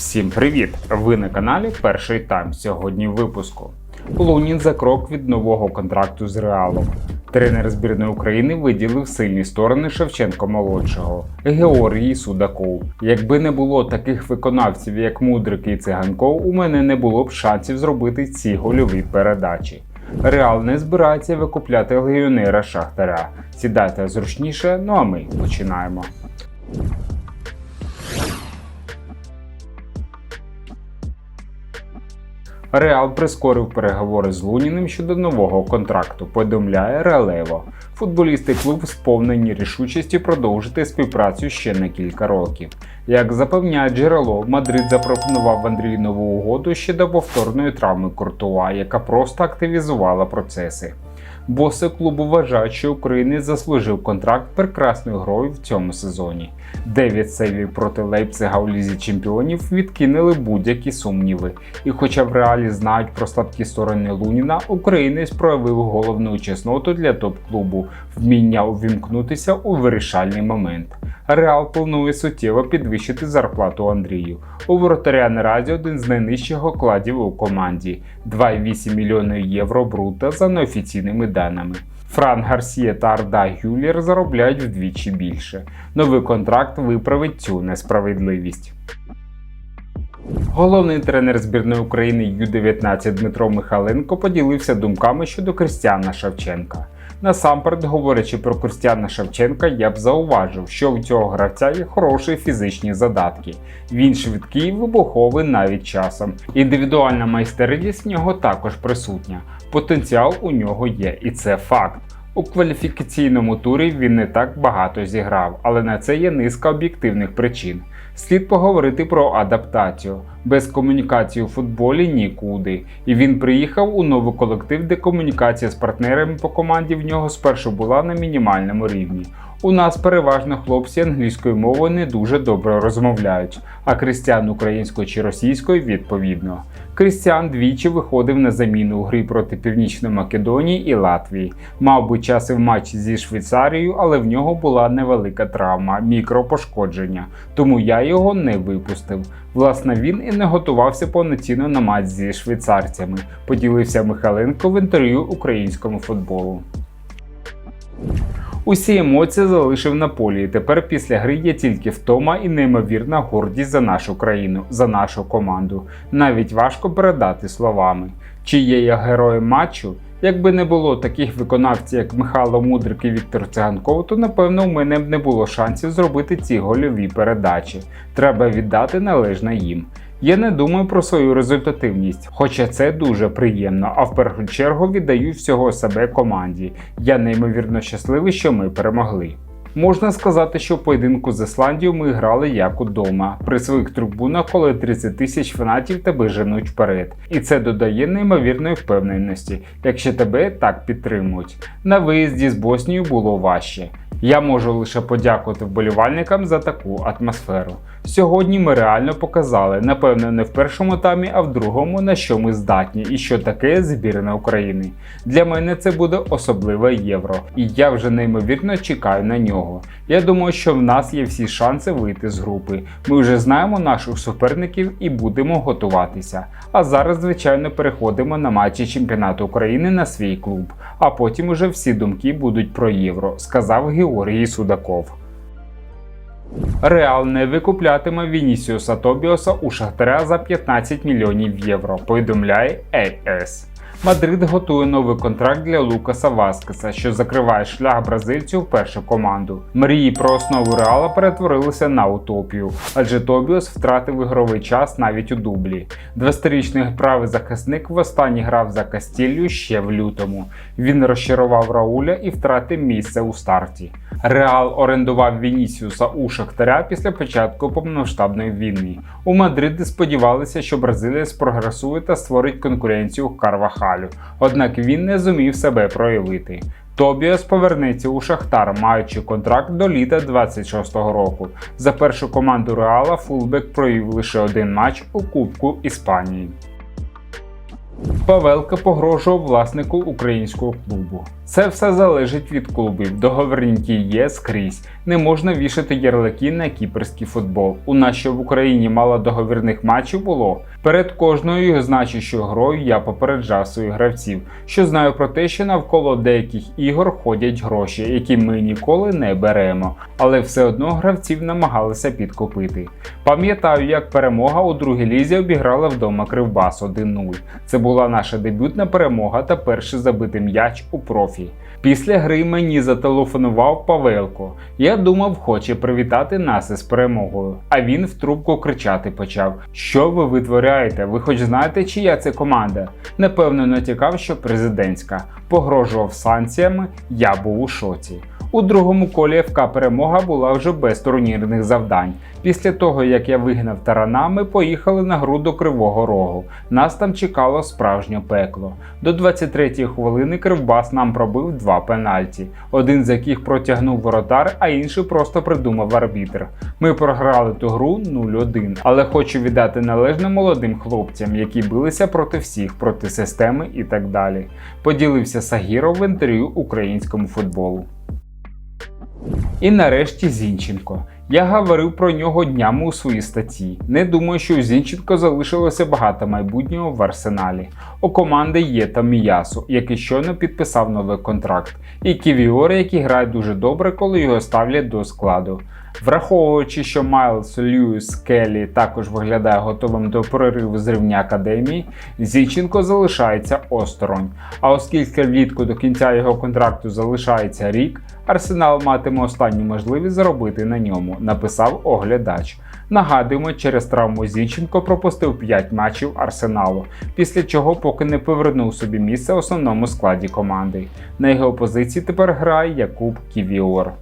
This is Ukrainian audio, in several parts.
Всім привіт! Ви на каналі Перший Тайм. Сьогодні в випуску. Лунін за крок від нового контракту з Реалом. Тренер збірної України виділив сильні сторони Шевченко молодшого Георгій Судаков. Якби не було таких виконавців, як Мудрик і Циганков, у мене не було б шансів зробити ці гольові передачі. Реал не збирається викупляти легіонера Шахтаря. Сідайте зручніше, ну а ми починаємо. Реал прискорив переговори з Луніним щодо нового контракту, повідомляє Релево. Футболісти клуб сповнені рішучості продовжити співпрацю ще на кілька років. Як запевняє джерело, Мадрид запропонував Андрію нову угоду ще до повторної травми Куртуа, яка просто активізувала процеси. Боси клубу вважають, що українець заслужив контракт прекрасною грою в цьому сезоні. Дев'ять сейвів проти Лейпцига у лізі чемпіонів відкинули будь-які сумніви. І хоча в реалі знають про слабкі сторони Луніна, українець проявив головну чесноту для топ-клубу вміння увімкнутися у вирішальний момент. Реал планує суттєво підвищити зарплату Андрію. У воротаря наразі один з найнижчих окладів у команді 2,8 мільйони євро брута за неофіційними даними. Фран Гарсія та Арда Гюлєр заробляють вдвічі більше. Новий контракт виправить цю несправедливість. Головний тренер збірної України Ю-19 Дмитро Михаленко поділився думками щодо Кристіана Шевченка. Насамперед, говорячи про Кристіана Шевченка, я б зауважив, що у цього гравця є хороші фізичні задатки. Він швидкий, вибуховий навіть часом. Індивідуальна майстерність в нього також присутня. Потенціал у нього є, і це факт. У кваліфікаційному турі він не так багато зіграв, але на це є низка об'єктивних причин. Слід поговорити про адаптацію. Без комунікації у футболі нікуди. І він приїхав у новий колектив, де комунікація з партнерами по команді в нього спершу була на мінімальному рівні. У нас переважно хлопці англійською мовою не дуже добре розмовляють, а крістян українською чи російською відповідно. Крістіан двічі виходив на заміну у грі проти Північної Македонії і Латвії. Мав би час і в матчі зі Швейцарією, але в нього була невелика травма, мікропошкодження, тому я його не випустив. Власне, він і не готувався повноцінно на матч зі швейцарцями, поділився Михайленко в інтерв'ю українському футболу. Усі емоції залишив на полі. і Тепер після гри є тільки втома і неймовірна гордість за нашу країну, за нашу команду. Навіть важко передати словами. Чи є я героєм матчу? Якби не було таких виконавців, як Михайло Мудрик і Віктор Циганков, то напевно у мене б не було шансів зробити ці гольові передачі. Треба віддати належне їм. Я не думаю про свою результативність, хоча це дуже приємно, а в першу чергу віддаю всього себе команді. Я неймовірно щасливий, що ми перемогли. Можна сказати, що в поєдинку з Ісландією ми грали як удома, при своїх трибунах, коли 30 тисяч фанатів тебе женуть вперед. І це додає неймовірної впевненості, якщо тебе так підтримують. На виїзді з Боснією було важче. Я можу лише подякувати вболівальникам за таку атмосферу. Сьогодні ми реально показали, напевно, не в першому таймі, а в другому, на що ми здатні і що таке збірна України. Для мене це буде особливе євро, і я вже неймовірно чекаю на нього. Я думаю, що в нас є всі шанси вийти з групи. Ми вже знаємо наших суперників і будемо готуватися. А зараз, звичайно, переходимо на матчі чемпіонату України на свій клуб, а потім уже всі думки будуть про євро, сказав Георгій Судаков. Реал не викуплятиме Вінісіуса Тобіоса у Шахтаря за 15 мільйонів євро, повідомляє ЕС. Мадрид готує новий контракт для Лукаса Васкеса, що закриває шлях бразильцю в першу команду. Мрії про основу реала перетворилися на утопію, адже Тобіос втратив ігровий час навіть у дублі. 20-річний правий захисник востаннє грав за Кастілью ще в лютому. Він розчарував Рауля і втратив місце у старті. Реал орендував Вінісіуса у Шахтаря після початку повномасштабної війни. У Мадриді сподівалися, що бразилець прогресує та створить конкуренцію Карвахалю, однак він не зумів себе проявити. Тобіас повернеться у Шахтар, маючи контракт до літа 26-го року. За першу команду Реала Фулбек провів лише один матч у Кубку Іспанії. Павелка погрожував власнику українського клубу. Це все залежить від клубів. Договорники є скрізь. Не можна вішати ярлики на кіперський футбол. У нас що в Україні мало договірних матчів було. Перед кожною значущою грою я попереджав своїх гравців, що знаю про те, що навколо деяких ігор ходять гроші, які ми ніколи не беремо, але все одно гравців намагалися підкупити. Пам'ятаю, як перемога у другій лізі обіграла вдома Кривбас 1-0. Це була наша дебютна перемога та перший забитий м'яч у профі. Після гри мені зателефонував Павелко. Я думав, хоче привітати нас із перемогою. А він в трубку кричати почав: Що ви витворяєте? Ви хоч знаєте, чия це команда? Напевно, натякав, що президентська. Погрожував санкціями, я був у шоці. У другому колі ФК перемога була вже без турнірних завдань. Після того, як я вигнав тарана, ми поїхали на гру до Кривого Рогу. Нас там чекало справжнє пекло. До 23-ї хвилини Кривбас нам пробив два пенальті, один з яких протягнув воротар, а інший просто придумав арбітр. Ми програли ту гру 0-1, але хочу віддати належне молодим хлопцям, які билися проти всіх, проти системи і так далі. Поділився Сагіров в інтерв'ю українському футболу. І нарешті Зінченко. Я говорив про нього днями у своїй статті. Не думаю, що у Зінченко залишилося багато майбутнього в арсеналі. У команди є Таміясу, який щойно підписав новий контракт, і Ківіор, який грає дуже добре, коли його ставлять до складу. Враховуючи, що Майлз Льюіс Келлі також виглядає готовим до прориву з рівня академії, Зінченко залишається осторонь. А оскільки влітку до кінця його контракту залишається рік, Арсенал матиме останню можливість заробити на ньому, написав оглядач. Нагадуємо, через травму Зінченко пропустив 5 матчів Арсеналу, після чого поки не повернув собі місце в основному складі команди. На його позиції тепер грає Якуб Ківіор.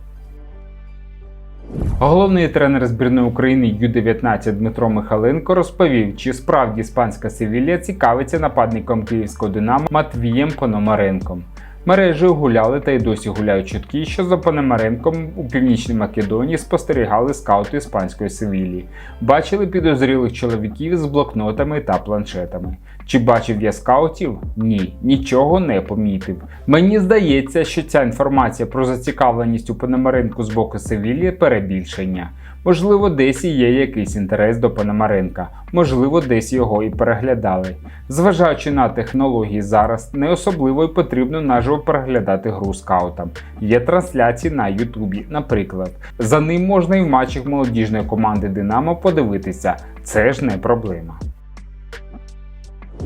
Головний тренер збірної України Ю-19 Дмитро Михаленко розповів, чи справді іспанська Севілія цікавиться нападником київського Динамо Матвієм Пономаренком. Мережею гуляли та й досі гуляють чутки, що за Пономаренком у Північній Македонії спостерігали скаути іспанської Севілії. Бачили підозрілих чоловіків з блокнотами та планшетами. Чи бачив я скаутів? Ні, нічого не помітив. Мені здається, що ця інформація про зацікавленість у Пономаренку з боку Севілії перебільшення. Можливо, десь і є якийсь інтерес до Пономаренка, можливо, десь його і переглядали. Зважаючи на технології зараз, не особливо й потрібно наживо переглядати гру скаутам. Є трансляції на Ютубі, наприклад. За ним можна і в матчах молодіжної команди Динамо подивитися. Це ж не проблема.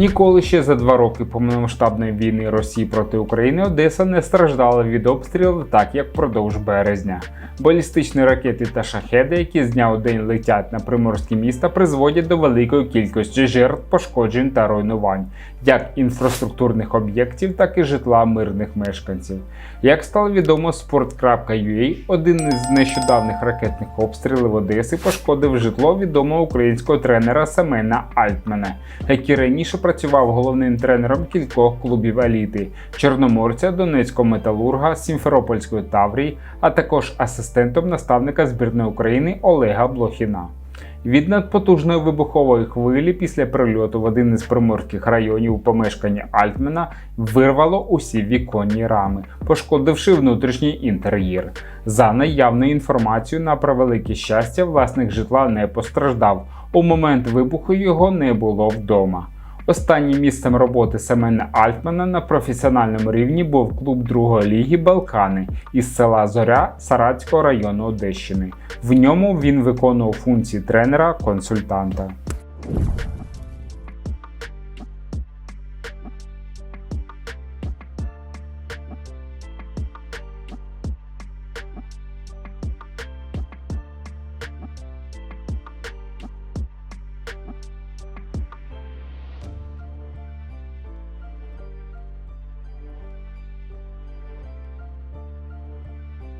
Ніколи ще за два роки повномасштабної війни Росії проти України Одеса не страждала від обстрілів так, як впродовж березня. Балістичні ракети та шахеди, які з дня у день летять на приморські міста, призводять до великої кількості жертв, пошкоджень та руйнувань, як інфраструктурних об'єктів, так і житла мирних мешканців. Як стало відомо, Sport.ua, один із нещодавних ракетних обстрілів Одеси пошкодив житло відомого українського тренера Семена Альтмена, який раніше працював головним тренером кількох клубів еліти Чорноморця, Донецького металурга, Сімферопольської Таврії, а також асистентом наставника збірної України Олега Блохіна. Від надпотужної вибухової хвилі після прильоту в один із приморських районів у помешканні Альтмена вирвало усі віконні рами, пошкодивши внутрішній інтер'єр. За наявною інформацією, на превелике щастя, власник житла не постраждав. У момент вибуху його не було вдома. Останнім місцем роботи Семена Альтмана на професіональному рівні був клуб другої ліги Балкани із села Зоря Саратського району Одещини. В ньому він виконував функції тренера-консультанта.